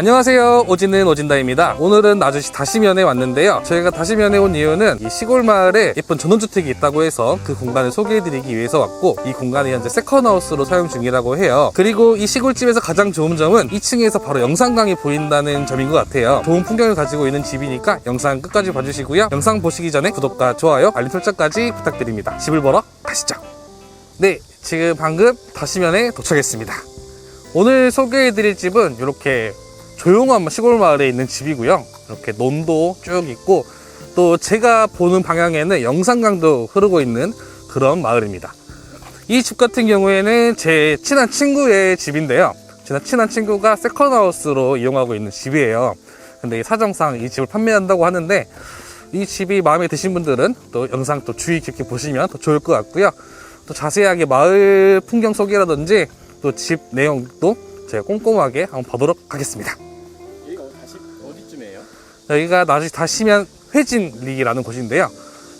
안녕하세요. 오지는 오진다입니다. 오늘은 아주 다시면에 왔는데요. 저희가 다시면에 온 이유는 이 시골 마을에 예쁜 전원주택이 있다고 해서 그 공간을 소개해드리기 위해서 왔고 이 공간이 현재 세컨하우스로 사용 중이라고 해요. 그리고 이 시골집에서 가장 좋은 점은 2층에서 바로 영산강이 보인다는 점인 것 같아요. 좋은 풍경을 가지고 있는 집이니까 영상 끝까지 봐주시고요. 영상 보시기 전에 구독과 좋아요 알림 설정까지 부탁드립니다. 집을 보러 가시죠. 네 지금 방금 다시면에 도착했습니다. 오늘 소개해드릴 집은 이렇게 조용한 시골 마을에 있는 집이고요. 이렇게 논도 쭉 있고 또 제가 보는 방향에는 영산강도 흐르고 있는 그런 마을입니다. 이 집 같은 경우에는 제 친한 친구의 집인데요. 제 친한 친구가 세컨하우스로 이용하고 있는 집이에요. 근데 이 사정상 이 집을 판매한다고 하는데 이 집이 마음에 드신 분들은 또 영상 또 주의 깊게 보시면 더 좋을 것 같고요. 또 자세하게 마을 풍경 소개라든지 또 집 내용도 제가 꼼꼼하게 한번 보도록 하겠습니다. 여기가 나중에 다시면 회진리라는 곳인데요.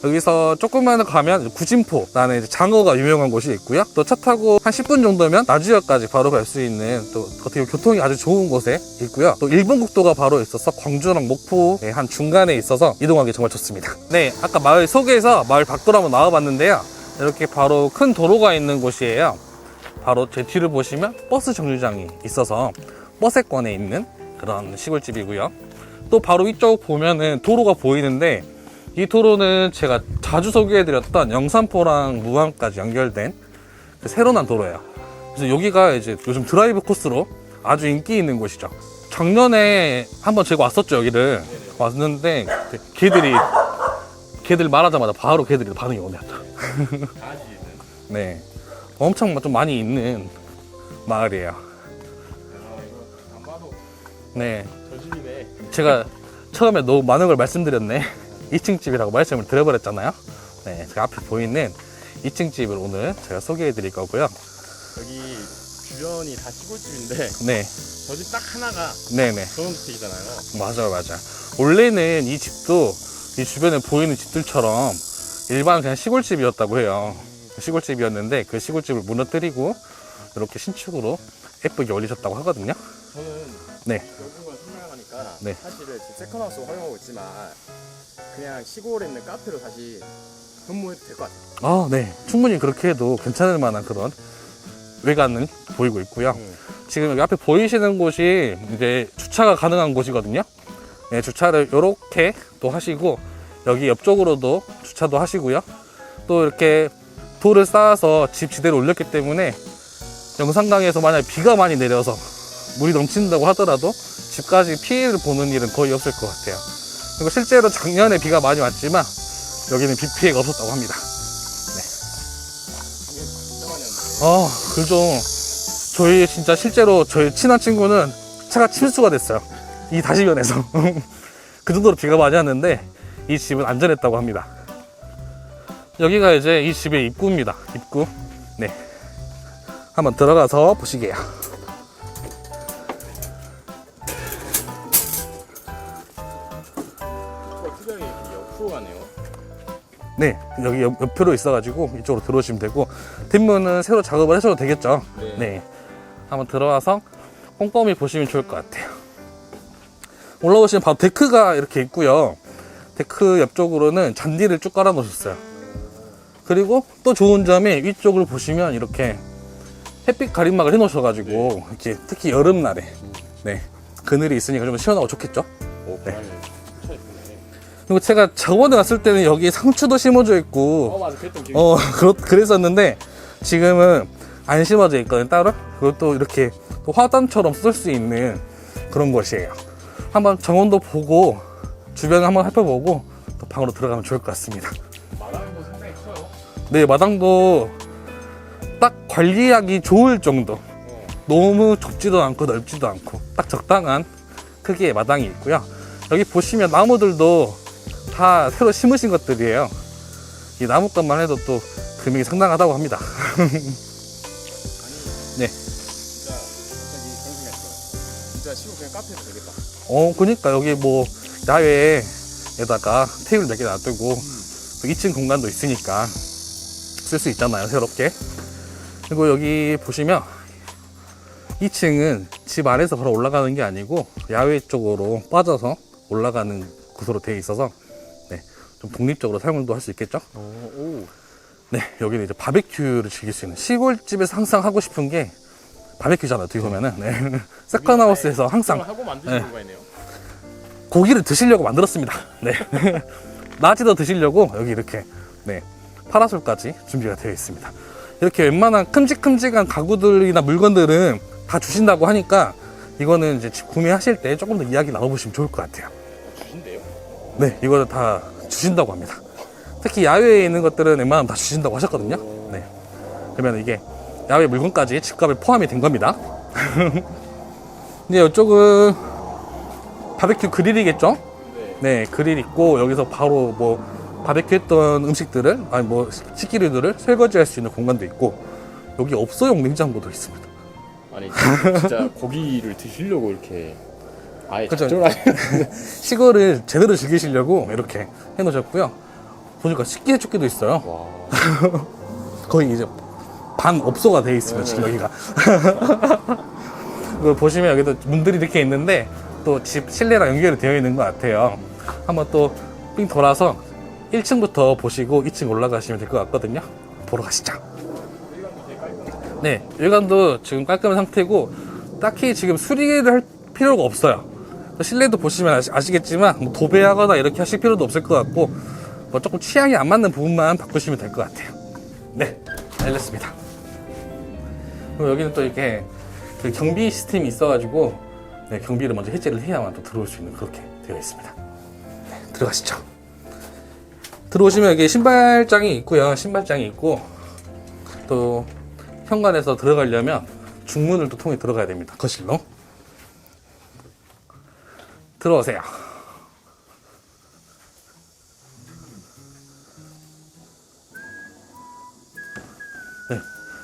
여기서 조금만 가면 구진포라는 장어가 유명한 곳이 있고요. 또 차 타고 한 10분 정도면 나주역까지 바로 갈 수 있는 또 어떻게 교통이 아주 좋은 곳에 있고요. 또 일본 국도가 바로 있어서 광주랑 목포의 한 중간에 있어서 이동하기 정말 좋습니다. 네, 아까 마을 속에서 마을 밖으로 한번 나와봤는데요. 이렇게 바로 큰 도로가 있는 곳이에요. 바로 제 뒤를 보시면 버스 정류장이 있어서 버스권에 있는 그런 시골집이고요. 또 바로 이쪽 보면은 도로가 보이는데 이 도로는 제가 자주 소개해드렸던 영산포랑 무안까지 연결된 그 새로 난 도로예요. 그래서 여기가 이제 요즘 드라이브 코스로 아주 인기 있는 곳이죠. 작년에 한번 제가 왔었죠 여기를 왔는데 개들이 개들 말하자마자 바로 개들이 반응이 오네요. 네, 엄청 좀 많이 있는 마을이에요. 네, 제가 처음에 너무 많은 걸 말씀드렸네. 2층 집이라고 말씀을 드려버렸잖아요. 네, 제가 앞에 보이는 2층 집을 오늘 제가 소개해 드릴 거고요. 여기 주변이 다 시골집인데 네, 저 집 딱 하나가 네네. 전원주택이잖아요 맞아요, 맞아요. 원래는 이 집도 이 주변에 보이는 집들처럼 일반 그냥 시골집이었다고 해요. 시골집이었는데 그 시골집을 무너뜨리고 이렇게 신축으로 예쁘게 올리셨다고 하거든요. 저는 네. 설명하니까 네. 사실은 지금 세컨하우스 활용하고 있지만 그냥 시골에 있는 카페로 다시 근무해도 될 것 같아요 아, 네. 충분히 그렇게 해도 괜찮을 만한 그런 외관은 보이고 있고요. 음. 지금 여기 앞에 보이시는 곳이 이제 주차가 가능한 곳이거든요. 네, 주차를 이렇게 또 하시고 여기 옆쪽으로도 주차도 하시고요. 또 이렇게 돌을 쌓아서 집 지대로 올렸기 때문에 영산강에서 만약 비가 많이 내려서 물이 넘친다고 하더라도 집까지 피해를 보는 일은 거의 없을 것 같아요. 그리고 실제로 작년에 비가 많이 왔지만 여기는 비 피해가 없었다고 합니다. 왔는데 아, 그좀 저희 진짜 실제로 저희 친한 친구는 차가 침수가 됐어요. 이 다시면에서. 그 정도로 비가 많이 왔는데 이 집은 안전했다고 합니다. 여기가 이제 이 집의 입구입니다. 입구. 네. 한번 들어가서 보시게요. 옆으로 가네요 네. 여기 옆, 옆으로 있어가지고 이쪽으로 들어오시면 되고 뒷문은 새로 작업을 하셔도 되겠죠. 네. 네. 한번 들어와서 꼼꼼히 보시면 좋을 것 같아요. 올라오시면 바로 데크가 이렇게 있고요. 데크 옆쪽으로는 잔디를 쭉 깔아 놓으셨어요. 그리고 또 좋은 점이 위쪽을 보시면 이렇게 햇빛 가림막을 해 놓으셔가지고 이렇게 특히 여름날에 네 그늘이 있으니까 좀 시원하고 좋겠죠. 오 있네 그리고 제가 저번에 왔을 때는 여기 상추도 심어져 있고 어 맞아 그랬던 어, 그렇, 그랬었는데, 지금은 안 심어져 있거든요, 따로. 그것도 이렇게 또 화단처럼 쓸 수 있는 그런 곳이에요. 한번 정원도 보고, 주변을 한번 살펴보고, 또 방으로 들어가면 좋을 것 같습니다. 마당도 상당히 커요 네, 마당도 딱 관리하기 좋을 정도. 어. 너무 좁지도 않고 넓지도 않고, 딱 적당한 크기의 마당이 있고요. 여기 보시면 나무들도 다 새로 심으신 것들이에요. 이 나무값만 해도 또 금액이 상당하다고 합니다. 네. 진짜 갑자기 그런 생각이 들어요 진짜 시골 그냥 카페도 되겠다 어, 그니까 여기 뭐 야외에다가 테이블 몇 개 놔두고 또 2층 공간도 있으니까 쓸 수 있잖아요, 새롭게. 그리고 여기 보시면 2층은 집 안에서 바로 올라가는 게 아니고 야외 쪽으로 빠져서 올라가는 구조로 되어 있어서 네, 좀 독립적으로 사용도 할 수 있겠죠? 오. 네, 여기는 이제 바베큐를 즐길 수 있는 시골집에서 항상 하고 싶은 게 바베큐잖아요. 어떻게 보면은 네. 세컨하우스에서 항상 하고 만드시는 네. 거네요. 고기를 드시려고 만들었습니다. 네. 낮에도 드시려고 여기 이렇게 네. 파라솔까지 준비가 되어 있습니다. 이렇게 웬만한 큼직큼직한 가구들이나 물건들은 다 주신다고 하니까 이거는 이제 집 구매하실 때 조금 더 이야기 나눠보시면 좋을 것 같아요. 주신대요? 네, 이거는 다 주신다고 합니다. 특히 야외에 있는 것들은 웬만하면 다 주신다고 하셨거든요. 네. 그러면 이게 야외 물건까지 집값에 포함이 된 겁니다. 이제 이쪽은 바베큐 그릴이겠죠? 네. 네, 그릴 있고 여기서 바로 뭐 바베큐 했던 음식들을 아니 뭐 식기류들을 설거지할 수 있는 공간도 있고 여기 업소용 냉장고도 있습니다. 아니 진짜 고기를 드시려고 이렇게 아예 그죠. 작정을 시골을 제대로 즐기시려고 이렇게 해놓으셨고요. 보니까 식기세척기도 있어요. 와. 거의 이제 반 업소가 되어 있습니다. 지금 여기가. 이거 보시면 여기도 문들이 이렇게 있는데 또 집 실내랑 연결이 되어 있는 것 같아요. 한번 또 삥 돌아서 1층부터 보시고 2층 올라가시면 될 것 같거든요. 보러 가시죠. 네, 외관도 지금 깔끔한 상태고 딱히 지금 수리를 할 필요가 없어요. 실내도 보시면 아시, 아시겠지만 뭐 도배하거나 이렇게 하실 필요도 없을 것 같고 뭐 조금 취향이 안 맞는 부분만 바꾸시면 될 것 같아요. 네, 알겠습니다. 그리고 여기는 또 이렇게 그 경비 시스템이 있어가지고 네, 경비를 먼저 해제를 해야만 또 들어올 수 있는 그렇게 되어 있습니다. 네, 들어가시죠. 들어오시면 여기 신발장이 있고요. 신발장이 있고 또 현관에서 들어가려면 중문을 또 통해 들어가야 됩니다. 거실로. 들어오세요.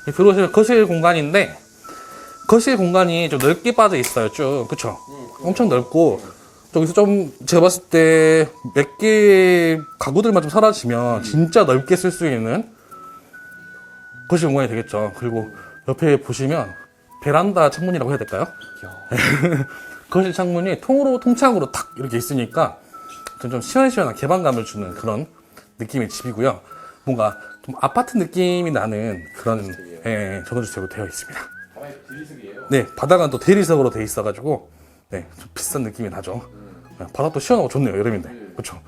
네. 들어오시면 거실 공간인데 거실 공간이 좀 넓게 빠져 있어요. 쭉 그쵸? 엄청 넓고 저기서 좀 제가 봤을 때 몇개 가구들만 좀 사라지면 진짜 넓게 쓸 수 있는 거실 공간이 되겠죠. 그리고 옆에 보시면 베란다 창문이라고 해야 될까요? 거실 창문이 통으로 통창으로 탁 이렇게 있으니까 좀, 좀 시원시원한 개방감을 주는 그런 느낌의 집이고요. 뭔가 좀 아파트 느낌이 나는 그런 예, 전원주택으로 되어 있습니다. 네, 바닥은 또 대리석으로 되어 있어가지고 네, 좀 비싼 느낌이 나죠. 네, 바닥도 시원하고 좋네요, 여름인데. 그렇죠.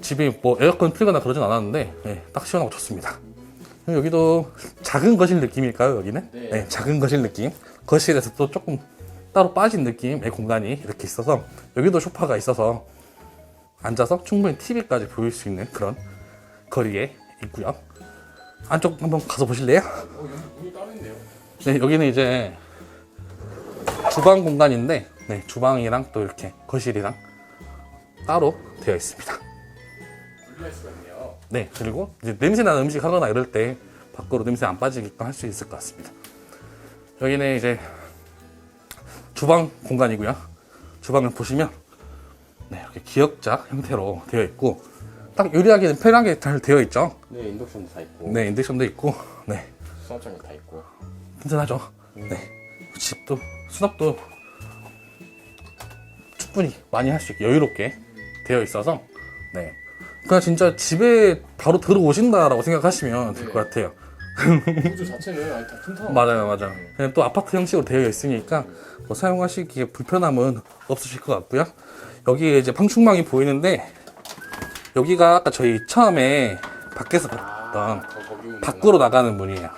집이 뭐 에어컨 틀거나 그러진 않았는데 네, 딱 시원하고 좋습니다. 여기도 작은 거실 느낌일까요, 여기는? 네. 네, 작은 거실 느낌. 거실에서 또 조금 따로 빠진 느낌의 공간이 이렇게 있어서 여기도 소파가 있어서 앉아서 충분히 TV까지 보일 수 있는 그런 거리에 있고요. 안쪽 한번 가서 보실래요? 네, 여기는 이제 주방 공간인데, 네, 주방이랑 또 이렇게 거실이랑 따로 되어 있습니다. 네, 그리고 이제 냄새 나는 음식 하거나 이럴 때 밖으로 냄새 안 빠지게끔 할 수 있을 것 같습니다. 여기는 이제 주방 공간이고요. 주방을 보시면 네, 이렇게 기역자 형태로 되어 있고 딱 요리하기는 편하게 잘 되어 있죠. 네, 인덕션도 다 있고. 네, 인덕션도 있고, 네, 수납장도 다 있고. 든든하죠. 네. 집도 수납도 충분히 많이 할 수 있게 여유롭게 되어 있어서 네. 그냥 진짜 집에 바로 들어오신다라고 생각하시면 될 것 같아요. 구조 자체는 아니 다 튼튼하고. 맞아요, 맞아요. 그냥 또 아파트 형식으로 되어 있으니까 뭐 사용하시기에 불편함은 없으실 것 같고요. 여기에 이제 방충망이 보이는데 여기가 아까 저희 처음에 밖에서 봤던 오는 밖으로 나가는 문이에요.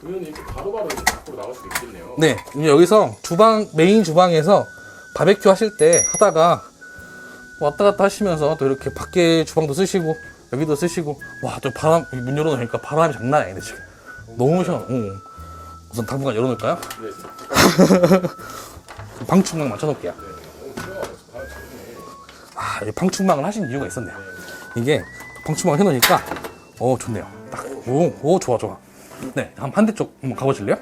그러면 이렇게 바로바로 이렇게 밖으로 나갈 수도 있겠네요. 네, 이제 여기서 주방 메인 주방에서 바베큐 하실 때 하다가 왔다 갔다 하시면서 또 이렇게 밖에 주방도 쓰시고 여기도 쓰시고 와 또 바람 문 열어놓으니까 바람이 장난 아니네 지금 너무 시원. 응. 우선 당분간 열어놓을까요? 네. 방충망 맞춰놓을게요. 아, 이 방충망을 하신 이유가 있었네요. 이게 방충망 해놓으니까 어 좋네요. 딱, 오, 오 좋아 좋아. 네, 한 반대쪽 한번 가보실래요?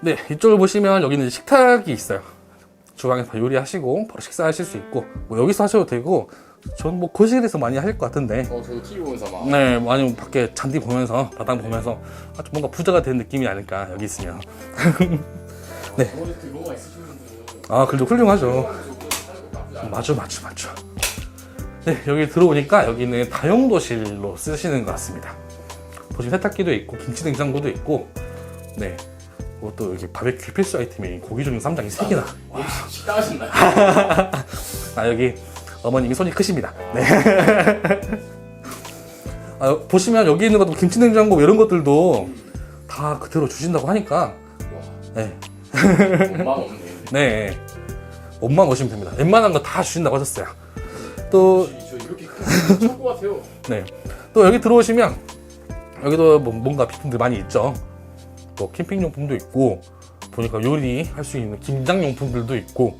네, 이쪽을 보시면 여기는 식탁이 있어요. 주방에서 요리하시고 바로 식사하실 수 있고 뭐 여기서 하셔도 되고 전뭐 거실에서 많이 할 것 같은데. 어 저도 TV 보면서 막 네, 아니면 밖에 잔디 보면서 바닥 보면서 아, 좀 뭔가 부자가 된 느낌이 아닐까 여기 있으면. 네. 프로젝트 분들은 아, 그래도 훌륭하죠. 맞죠, 맞죠, 맞죠. 네, 여기 들어오니까 여기는 다용도실로 쓰시는 것 같습니다. 보시면 세탁기도 있고 김치 냉장고도 있고, 네. 그리고 또 여기 바베큐 필수 아이템이 고기 종류 3장이 3개나. 혹시 식당 하신나요? 아 여기 어머님이 손이 크십니다. 네. 아, 보시면 여기 있는 것도 김치 냉장고 이런 것들도 다 그대로 주신다고 하니까 네, 엄마 없네 네, 옷만 오시면 됩니다. 웬만한 거 다 주신다고 하셨어요. 또, 저 이렇게 큰 창고 같아요 네, 또 여기 들어오시면 여기도 뭐 뭔가 비품들 많이 있죠. 또 캠핑 용품도 있고 보니까 요리 할 수 있는 김장 용품들도 있고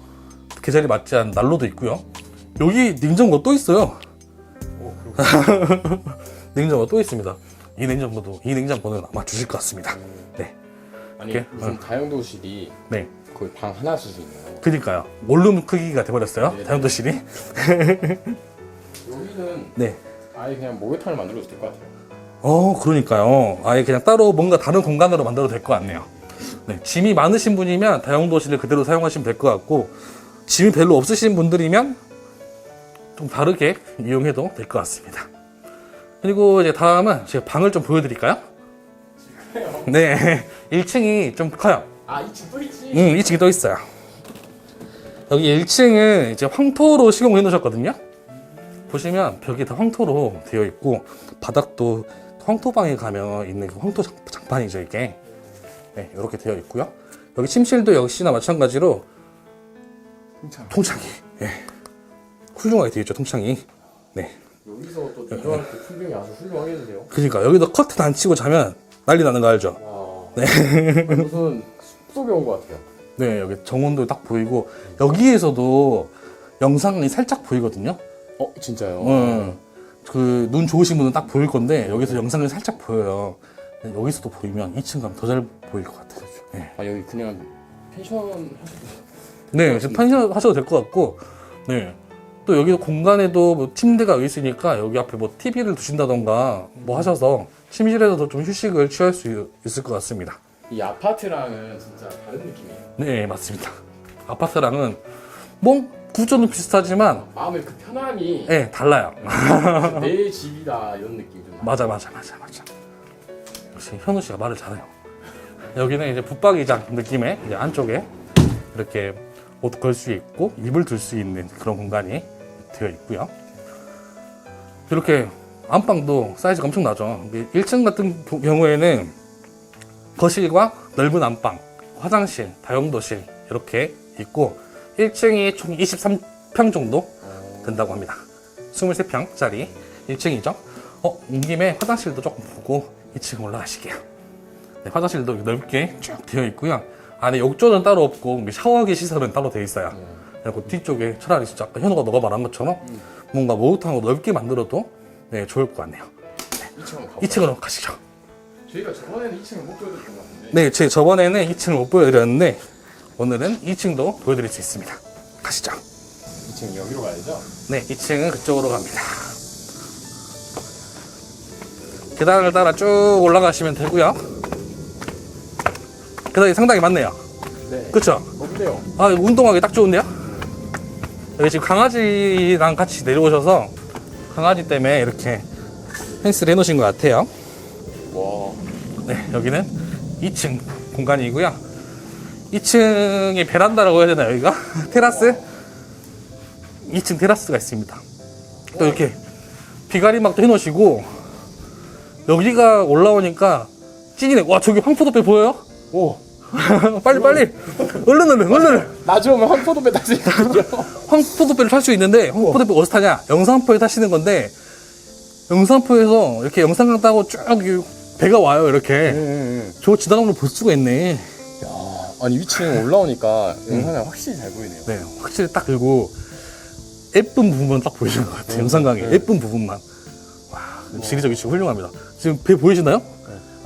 계절에 맞지 않은 난로도 있고요. 여기 냉장고 또 있어요. 냉장고 또 있습니다. 이 냉장고도 이 냉장고는 아마 주실 것 같습니다. 네, 아니 이렇게? 무슨 다용도실이 네, 거의 방 하나 쓸수 있네요 그니까요. 원룸 크기가 돼버렸어요. 네. 다용도실이. 여기는 네. 아예 그냥 목욕탕을 만들어도 될 것 같아요 어, 그러니까요. 아예 그냥 따로 뭔가 다른 공간으로 만들어도 될 것 같네요. 네, 짐이 많으신 분이면 다용도실을 그대로 사용하시면 될 것 같고, 짐이 별로 없으신 분들이면 좀 다르게 이용해도 될 것 같습니다. 그리고 이제 다음은 제가 방을 좀 보여드릴까요? 네, 1층이 좀 커요. 아 2층 또 있지 응, 2층이 또 있어요. 여기 1층은 이제 황토로 시공해 놓으셨거든요. 보시면 벽이 다 황토로 되어 있고 바닥도 황토방에 가면 있는 그 황토 장- 장판이죠 이게. 네, 이렇게 되어 있고요. 여기 침실도 역시나 마찬가지로 괜찮아 통창이, 예, 훌륭하게 되어 있죠 통창이. 네, 여기서 또 내려갈 때 풍경이 아주 훌륭하겠는데요 그러니까 여기도 커튼 안 치고 자면 난리 나는 거 알죠? 와 무슨 숲속에 온 것 같아요 네, 여기 정원도 딱 보이고 여기에서도 영상이 살짝 보이거든요. 어 진짜요? 응. 그눈 좋으신 분은 딱 보일 건데 여기서 영상을 살짝 보여요. 근데 여기서도 보이면 2층 가면 더 잘 보일 것 같아요. 네, 아 여기 그냥 펜션 하셔도 네 지금 펜션 하셔도 될 것 같고, 네. 또 여기 공간에도 뭐 침대가 여기 있으니까 여기 앞에 뭐 TV를 두신다던가 뭐 하셔서 침실에서도 좀 휴식을 취할 수 있을 것 같습니다. 이 아파트랑은 진짜 다른 느낌이에요. 네, 맞습니다. 아파트랑은 뭐 구조는 비슷하지만 마음의 그 편함이 네, 달라요. 내 집이다 이런 느낌 좀. 나요. 맞아 맞아 맞아 맞아 역시 현우 씨가 말을 잘해요 여기는 이제 붙박이장 느낌의 이제 안쪽에 이렇게 옷 걸 수 있고 이불 둘 수 있는 그런 공간이 되어 있고요 이렇게 안방도 사이즈가 엄청 나죠 1층 같은 경우에는 거실과 넓은 안방 화장실 다용도실 이렇게 있고 1층이 총 23평 정도 어, 된다고 합니다. 23평짜리 1층이죠. 어, 온 김에 화장실도 조금 보고 2층 올라가실게요. 네, 화장실도 넓게 쭉 되어 있고요. 안에 욕조는 따로 없고 샤워기 시설은 따로 되어 있어요. 네. 그리고 뒤쪽에 차라리 진짜 아까 현우가 너가 말한 것처럼 음. 뭔가 목욕탕으로 넓게 만들어도 네, 좋을 것 같네요. 2층으로 가보. 2층으로 가시죠. 저희가 저번에는 2층을 못 보여드렸던 것 같은데. 네, 제 저번에는 2층을 못 보여드렸는데 오늘은 2층도 보여드릴 수 있습니다. 가시죠. 2층 여기로 가야죠. 네, 2층은 그쪽으로 갑니다. 계단을 따라 쭉 올라가시면 되고요. 계단이 상당히 많네요. 네. 그쵸? 어때요? 아, 이거 운동하기 딱 좋은데요? 여기 지금 강아지랑 같이 내려오셔서 강아지 때문에 이렇게 펜스를 해놓으신 것 같아요. 와. 네, 여기는 2층 공간이고요. 2층이 베란다라고 해야 되나요, 여기가? 테라스? 2층 테라스가 있습니다. 또 이렇게 비가리막도 해놓으시고, 여기가 올라오니까 찐이네. 와, 저기 황포도배 보여요? 오. 빨리, 빨리! 얼른, 얼른, 얼른! 나중에 오면 황포도배 있거든요. 황포도배를 탈 수 있는데, 황포도배 어디서 타냐? 영산포에 타시는 건데, 영산포에서 이렇게 영산강 따고 쭉이 배가 와요, 이렇게. 음. 저 지나가는 걸 볼 수가 있네. 야, 아니 위층 올라오니까 영상이 확실히 잘 보이네요. 네, 확실히 딱 그리고 예쁜 부분만 딱 보이는 것 같아요. 영상강에 네. 예쁜 부분만. 와, 지리적 위치 훌륭합니다. 지금 배 보이시나요?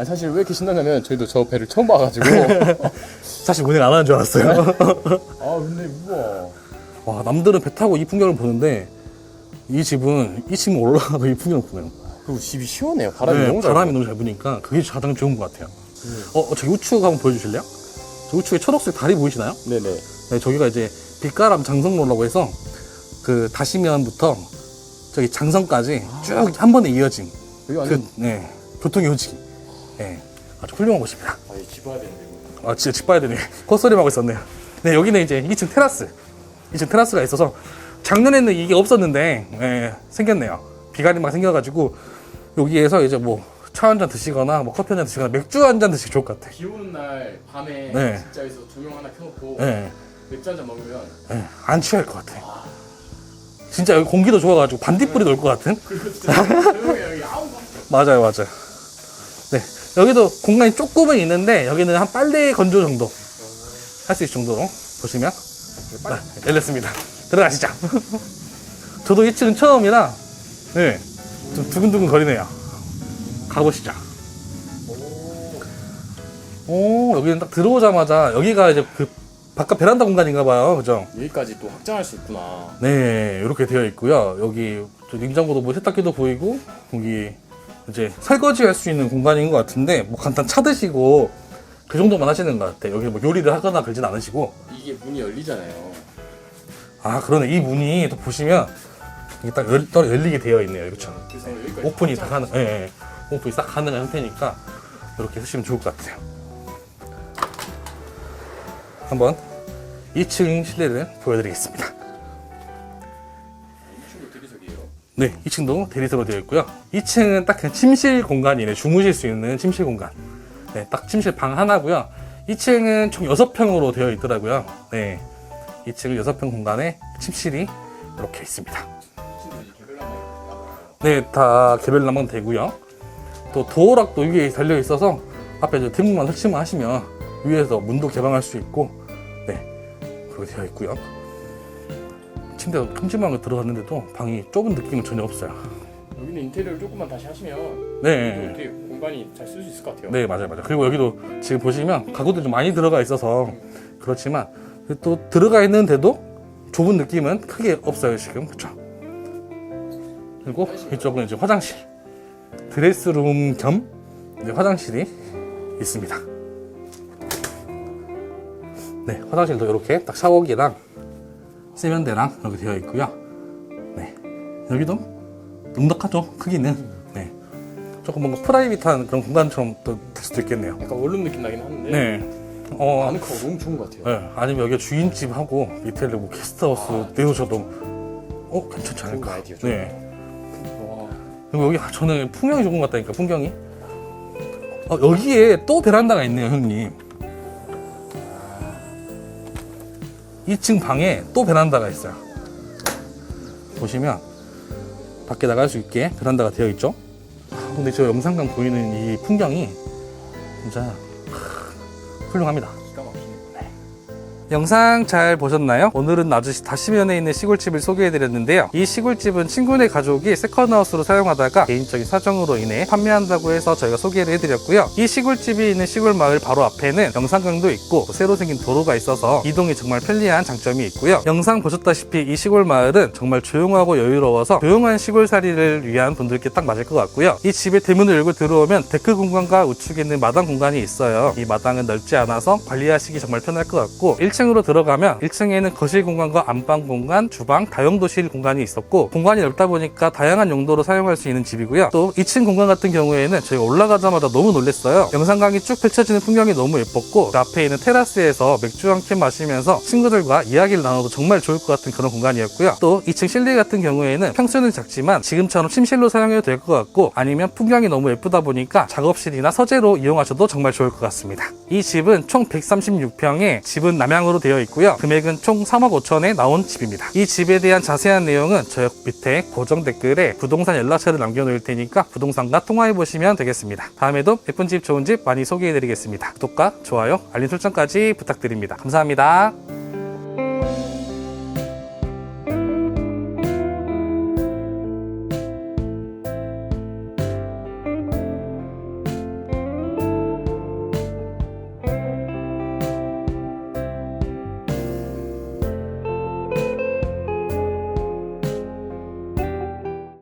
아니 사실 왜 이렇게 신나냐면 저희도 저 배를 처음 봐가지고. 사실 운행 안 하는 줄 알았어요. 아 근데 우와. 와, 남들은 배 타고 이 풍경을 보는데 이 집은 2층 올라가도 이 풍경 보네요. 그리고 집이 시원해요. 바람이 네, 너무 잘. 바람이 너무 잘 부니까 그게 가장 좋은 것 같아요. 어, 어, 저기 우측 한번 보여주실래요? 저 우측에 초록색 다리 보이시나요? 네네. 네, 저기가 이제 빛가람 장성로라고 해서 그 다시면부터 저기 장성까지 쭉 한 번에 이어진 여기 그, 완전 네, 교통 요지. 네, 아주 훌륭한 곳입니다. 아, 이집 봐야 되는데. 아, 진짜 집 봐야 되네. 콧소리 하고 있었네요. 네, 여기는 이제 2층 테라스. 2층 테라스가 있어서 작년에는 이게 없었는데, 예, 생겼네요. 비가리막 생겨가지고, 여기에서 이제 뭐, 차 한 잔 드시거나, 뭐, 커피 한 잔 드시거나, 맥주 한 잔 드시기 좋을 것 같아요. 비 오는 날 밤에 네. 진짜에서 조명 하나 켜놓고 예, 맥주 한 잔 먹으면 예, 안 취할 것 같아요. 진짜 여기 공기도 좋아가지고 반딧불이 돌것 같은? 그리고 진짜 조용해 여기 아무도 없어. 맞아요, 맞아요. 네. 여기도 공간이 조금은 있는데, 여기는 한 빨래 건조 정도 할 수 있을 정도로 보시면. 네, 열렸습니다. 들어가시죠. 저도 2층은 처음이라, 네. 좀 두근두근 거리네요. 가보시죠. 오, 여기는 딱 들어오자마자, 여기가 이제 그 바깥 베란다 공간인가 봐요. 그죠? 여기까지 또 확장할 수 있구나. 네, 이렇게 되어 있고요. 여기 저 냉장고도 뭐 세탁기도 보이고 여기 이제 설거지 할 수 있는 공간인 것 같은데 뭐 간단 차 드시고 그 정도만 하시는 것 같아요. 여기 뭐 요리를 하거나 그러진 않으시고 이게 문이 열리잖아요. 아 그러네 이 문이 또 보시면 이게 딱 열, 떨어 열리게 되어 있네요. 그렇죠? 그래서 여기까지 오픈이 다 가능, 예, 예. 오픈이 싹 가능한 형태니까 이렇게 쓰시면 좋을 것 같아요. 한번 2층 실내를 보여드리겠습니다. 네, 2층도 대리석으로 되어 있고요. 2층은 딱 그냥 침실 공간이네. 주무실 수 있는 침실 공간. 네, 딱 침실 방 하나고요. 2층은 총 6평으로 되어 있더라고요. 네. 2층은 6평 공간에 침실이 이렇게 있습니다. 2층도 이제 개별 난방이 나와요. 네, 다 개별 난방 되고요. 또 도어락도 위에 달려 있어서 앞에 이제 대문만 설치만 하시면 위에서 문도 개방할 수 있고, 네, 그렇게 되어 있고요. 침대가 큼지막하게 들어갔는데도 방이 좁은 느낌은 전혀 없어요. 여기는 인테리어를 조금만 다시 하시면 네. 되게 공간이 잘 쓸 수 있을 것 같아요. 네, 맞아요, 맞아요. 그리고 여기도 지금 보시면 가구도 좀 많이 들어가 있어서 그렇지만 또 들어가 있는데도 좁은 느낌은 크게 없어요, 지금. 그쵸? 그리고 이쪽은 이제 화장실. 드레스룸 겸 이제 화장실이 있습니다. 네, 화장실도 이렇게 딱 샤워기랑 세면대랑 이렇게 되어 있고요. 네, 여기도 넉넉하죠, 크기는. 네. 조금 뭔가 프라이빗한 그런 공간처럼 또 될 수도 있겠네요. 약간 원룸 느낌 나긴 하는데 네. 어, 아늑하고 너무 좋은 것 같아요. 네. 아니면 여기 주인집하고 밑에를 뭐 게스트하우스 내놓으셔도 어 괜찮지 않을까. 아이디어, 좋은 네. 와, 그리고 여기 아, 저는 풍경이 좋은 것 같다니까 풍경이. 어, 여기에 또 베란다가 있네요, 형님. 2층 방에 또 베란다가 있어요. 보시면 밖에 나갈 수 있게 베란다가 되어 있죠. 아, 근데 저 영상강 보이는 이 풍경이 진짜 하, 훌륭합니다. 영상 잘 보셨나요? 오늘은 나주시 다시면에 있는 시골집을 소개해드렸는데요. 이 시골집은 친구네 가족이 세컨하우스로 사용하다가 개인적인 사정으로 인해 판매한다고 해서 저희가 소개를 해드렸고요. 이 시골집이 있는 시골 마을 바로 앞에는 영산강도 있고 또 새로 생긴 도로가 있어서 이동이 정말 편리한 장점이 있고요. 영상 보셨다시피 이 시골 마을은 정말 조용하고 여유로워서 조용한 시골살이를 위한 분들께 딱 맞을 것 같고요. 이 집의 대문을 열고 들어오면 데크 공간과 우측에 있는 마당 공간이 있어요. 이 마당은 넓지 않아서 관리하시기 정말 편할 것 같고 1층 으로 들어가면 1층에는 거실 공간과 안방 공간, 주방, 다용도실 공간이 있었고 공간이 넓다 보니까 다양한 용도로 사용할 수 있는 집이고요. 또 2층 공간 같은 경우에는 저희가 올라가자마자 너무 놀랐어요. 영상강이 쭉 펼쳐지는 풍경이 너무 예뻤고 그 앞에 있는 테라스에서 맥주 한 캔 마시면서 친구들과 이야기를 나눠도 정말 좋을 것 같은 그런 공간이었고요. 또 2층 실내 같은 경우에는 평수는 작지만 지금처럼 침실로 사용해도 될 것 같고 아니면 풍경이 너무 예쁘다 보니까 작업실이나 서재로 이용하셔도 정말 좋을 것 같습니다. 이 집은 총 136평에 집은 남 향으로 되어 있고요. 금액은 총 3억 5천에 나온 집입니다. 이 집에 대한 자세한 내용은 저 밑에 고정 댓글에 부동산 연락처를 남겨놓을 테니까 부동산과 통화해 보시면 되겠습니다. 다음에도 예쁜 집 좋은 집 많이 소개해 드리겠습니다. 구독과 좋아요, 알림 설정까지 부탁드립니다. 감사합니다.